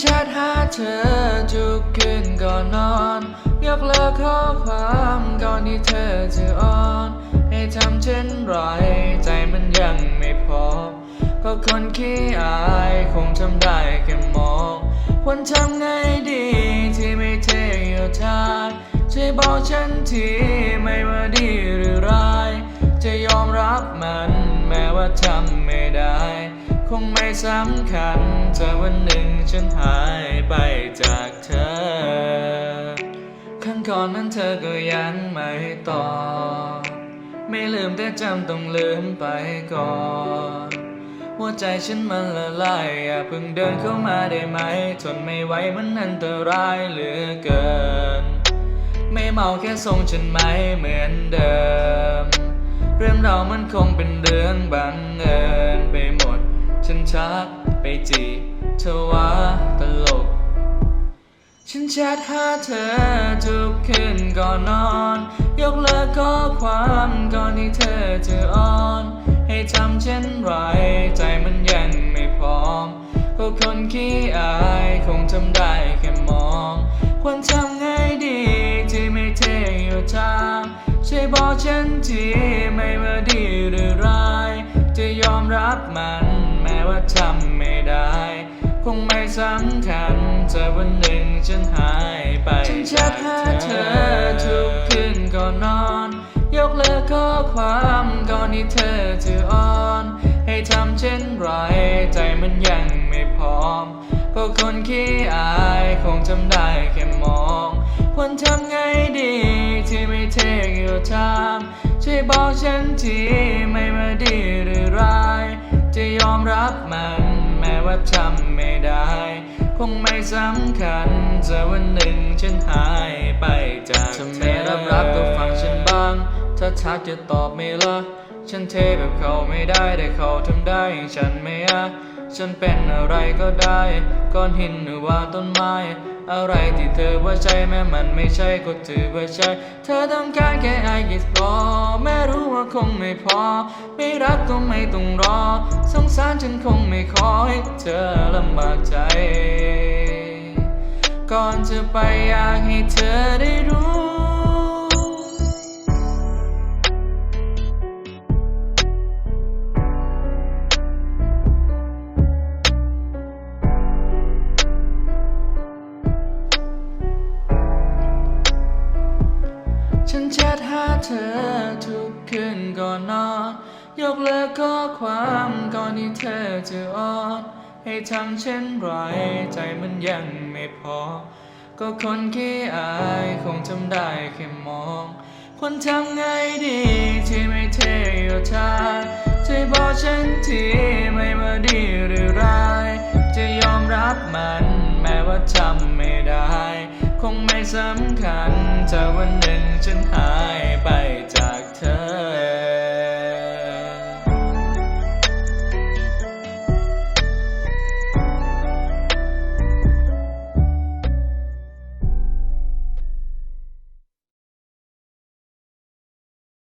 แชทหาเธอทุกคืนก่อนนอน ยกเลิกข้อความก่อนที่เธอจะอ่อน ให้ทำเช่นไรใจมันยังไม่พอก็คนขี้อายคงทำได้แค่มองควรทำไงดีที่ไม่เทอยู่ทางช่วยบอกฉันทีไม่ว่าดีหรือร้าย จะยอมรับมันแม้ว่าทำไม่ได้ คงไม่สำคัญถ้าวันหนึ่งฉันหายไปจากเธอ ครั้งก่อนนั้นเธอก็ยังไม่ตอบไม่ลืมแต่จำต้องลืมไปก่อน หัวใจฉันมันละลายอย่าเพิ่งเดินเข้ามาได้ไหม ทนไม่ไหวมันอันตรายเหลือเกิน ไม่เมาแค่ทรงฉันไหมเหมือนเดิม เรื่องเรามันคงเป็นเรื่องบังเอิญไปหมด ฉันชักไปจีบเธอว่าตลก ฉันแชทหาเธอทุกคืนก่อนนอน ยกเลิกข้อความก่อนที่เธอจะอ่อน ให้ทำเช่นไรใจมันยังไม่พร้อมก็คนขี้อายคงทำได้แค่มอง ควรทำไงดีที่ไม่เทอยู่ทางช่วยบอกฉันทีไม่ว่าดีหรือร้าย จะยอมรับมัน ว่าทำไม่ได้ คงไม่สำคัญถ้าวันหนึ่งฉันหายไปฉันแชทหาเธอทุกคืนก่อนนอน ยกเลิกข้อความก่อนที่เธอจะอ่อน ให้ทำเช่นไรใจมันยังไม่พร้อมก็คนขี้อายคงทำได้แค่มองควรทำไงดีที่ไม่เทคอยู่ทางช่วยบอกฉันทีไม่ว่าดีหรือร้าย จะยอมรับมัน แม้ว่าทำไม่ได้ คงไม่สำคัญจะวันหนึ่งฉันหายไปจากเธอไม่รับรักก็ฟังฉันบ้าง ถ้าทักจะตอบไม่ละ ฉันเทแบบเขาไม่ได้แต่เขาทำได้อย่างฉันไม่อะ ฉันเป็นอะไรก็ได้ก้อนหินหรือว่าต้นไม้ อะไรที่เธอว่าใช่แม้มันไม่ใช่ก็ถือว่าใช่ เธอต้องการแค่ไอคิดพอแม้รู้ว่าคงไม่พอ ไม่รักก็ไม่ต้องรอ สงสารฉันคงไม่ขอให้เธอลำบากใจ ก่อนจะไปอยากให้เธอได้รู้ ฉันแชทหาเธอทุกคืนก่อนนอน ยกเลิกข้อความก่อนที่เธอจะอ่อนให้ทำเช่นไรใจมันยังไม่พอ ก็คนขี้อายคงทำได้แค่มองควรทำไงดีที่ไม่เทอยู่ทางช่วยบอกฉันทีไม่ว่าดีหรือร้าย จะยอมรับมันแม้ว่าทำไม่ได้ คงไม่สำคัญถ้าวันหนึ่งฉันหายไปจ